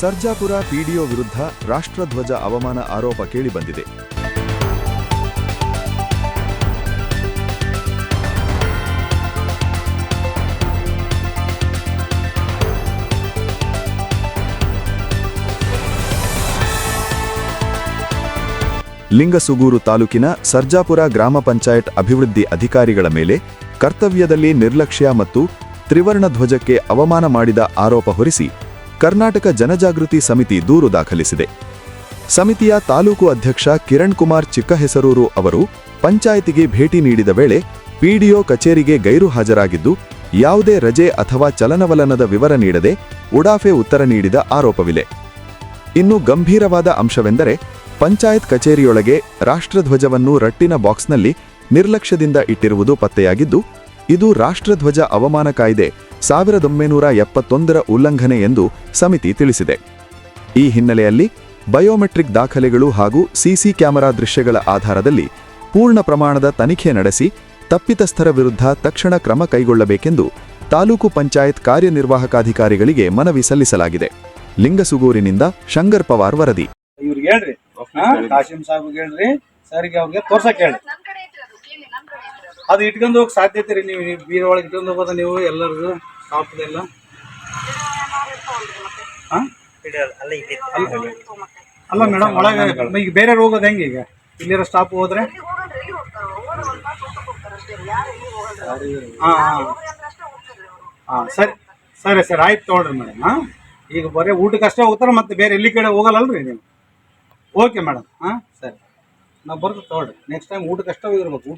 Sarjapura PDO ವಿರುದ್ಧ ರಾಷ್ಟ್ರಧ್ವಜ ಅವಮಾನ ಆರೋಪ ಕೇಳಿಬಂದಿದೆ. ಲಿಂಗಸುಗೂರು ತಾಲೂಕಿನ ಸರ್ಜಾಪುರ ಗ್ರಾಮ ಪಂಚಾಯತ್ ಅಭಿವೃದ್ಧಿ ಅಧಿಕಾರಿಗಳ ಮೇಲೆ ಕರ್ತವ್ಯದಲ್ಲಿ ನಿರ್ಲಕ್ಷ್ಯ ಮತ್ತು ತ್ರಿವರ್ಣ ಧ್ವಜಕ್ಕೆ ಅವಮಾನ ಮಾಡಿದ ಆರೋಪ ಹೊರಿಸಿ ಕರ್ನಾಟಕ ಜನಜಾಗೃತಿ ಸಮಿತಿ ದೂರು ದಾಖಲಿಸಿದೆ. ಸಮಿತಿಯ ತಾಲೂಕು ಅಧ್ಯಕ್ಷ ಕಿರಣ್ ಕುಮಾರ್ ಚಿಕ್ಕಹೆಸರೂರು ಅವರು ಪಂಚಾಯಿತಿಗೆ ಭೇಟಿ ನೀಡಿದ ವೇಳೆ ಪಿಡಿಒ ಕಚೇರಿಗೆ ಗೈರು ಹಾಜರಾಗಿದ್ದು, ಯಾವುದೇ ರಜೆ ಅಥವಾ ಚಲನವಲನದ ವಿವರ ನೀಡದೆ ಉಡಾಫೆ ಉತ್ತರ ನೀಡಿದ ಆರೋಪವಿದೆ. ಇನ್ನು ಗಂಭೀರವಾದ ಅಂಶವೆಂದರೆ ಪಂಚಾಯತ್ ಕಚೇರಿಯೊಳಗೆ ರಾಷ್ಟ್ರಧ್ವಜವನ್ನು ರಟ್ಟಿನ ಬಾಕ್ಸ್ನಲ್ಲಿ ನಿರ್ಲಕ್ಷ್ಯದಿಂದ ಇಟ್ಟಿರುವುದು ಪತ್ತೆಯಾಗಿದ್ದು, ಇದು ರಾಷ್ಟ್ರಧ್ವಜ ಅವಮಾನ ಕಾಯ್ದೆ ಸಾವಿರದೊಂಬೈನೂರ ಎಪ್ಪತ್ತೊಂದರ ಉಲ್ಲಂಘನೆ ಎಂದು ಸಮಿತಿ ತಿಳಿಸಿದೆ. ಈ ಹಿನ್ನೆಲೆಯಲ್ಲಿ ಬಯೋಮೆಟ್ರಿಕ್ ದಾಖಲೆಗಳು ಹಾಗೂ ಸಿಸಿ ಕ್ಯಾಮೆರಾ ದೃಶ್ಯಗಳ ಆಧಾರದಲ್ಲಿ ಪೂರ್ಣ ಪ್ರಮಾಣದ ತನಿಖೆ ನಡೆಸಿ ತಪ್ಪಿತಸ್ಥರ ವಿರುದ್ಧ ತಕ್ಷಣ ಕ್ರಮ ಕೈಗೊಳ್ಳಬೇಕೆಂದು ತಾಲೂಕು ಪಂಚಾಯತ್ ಕಾರ್ಯನಿರ್ವಾಹಕಾಧಿಕಾರಿಗಳಿಗೆ ಮನವಿ ಸಲ್ಲಿಸಲಾಗಿದೆ. ಲಿಂಗಸುಗೂರಿನಿಂದ ಶಂಕರ್ ಪವಾರ್ ವರದಿ. ಇವ್ರಿಗೆ ಹೇಳ್ರಿ. ಹಾ? ಕಾಶಿಂ ಸಾಹೇಬ್ಗೆ ಹೇಳ್ರಿ. ಸರ್ಗೆ ಅವ್ರಿಗೆ ತೋರ್ಸಕ್ ಹೇಳ್ರಿ. ನನ್ ಕಡೆ ಇಟ್ಟಿರೋದು ಕೇಳಿ ನನ್ ಕಡೆ ಇಟ್ಟಿರೋದು ಅದು ಇಟ್ಕೊಂಡು ಹೋಗಿ ಸಾಧ್ಯತೆ ರೀ ನೀವು ನೀವು ಬೀರ ಒಳಗೆ ಇಟ್ಕೊಂಡು ಹೋಗೋದ ನೀವು ಎಲ್ಲರಿಗೂ. ಸ್ಟಾಪ್ದೆಲ್ಲ ಹಾ ಅಲ್ಲ? ಮೇಡಮ್ ಒಳಗೆ ಈಗ ಬೇರೆ ಹೋಗೋದು ಹೆಂಗೆ ಈಗ? ಇಲ್ಲಿರೋ ಸ್ಟಾಪ್ ಹೋದ್ರೆ? ಹಾಂ ಹಾಂ. ಹಾಂ, ಸರಿ ಸರಿ ಸರಿ, ಆಯ್ತು ತೊಗೊಳ್ರಿ ಮೇಡಮ್ ಹಾ. ಈಗ ಬರೀ ಊಟಕ್ಕೆ ಅಷ್ಟೇ ಹೋಗ್ತಾರ ಮತ್ತೆ ಬೇರೆ ಎಲ್ಲಿ ಕಡೆ ಹೋಗಲ್ಲಲ್ರಿ ನೀವು? ಓಕೆ ಮೇಡಮ್ ಹಾಂ. ಸರಿ. ನಾವು ಬರ್ತೀವಿ ತೊಗೊಳ್ರಿ. ನೆಕ್ಸ್ಟ್ ಟೈಮ್ ಊಟಕ್ಕೆ ಅಷ್ಟೇ ಹೋಗಿರ್ಬೇಕು.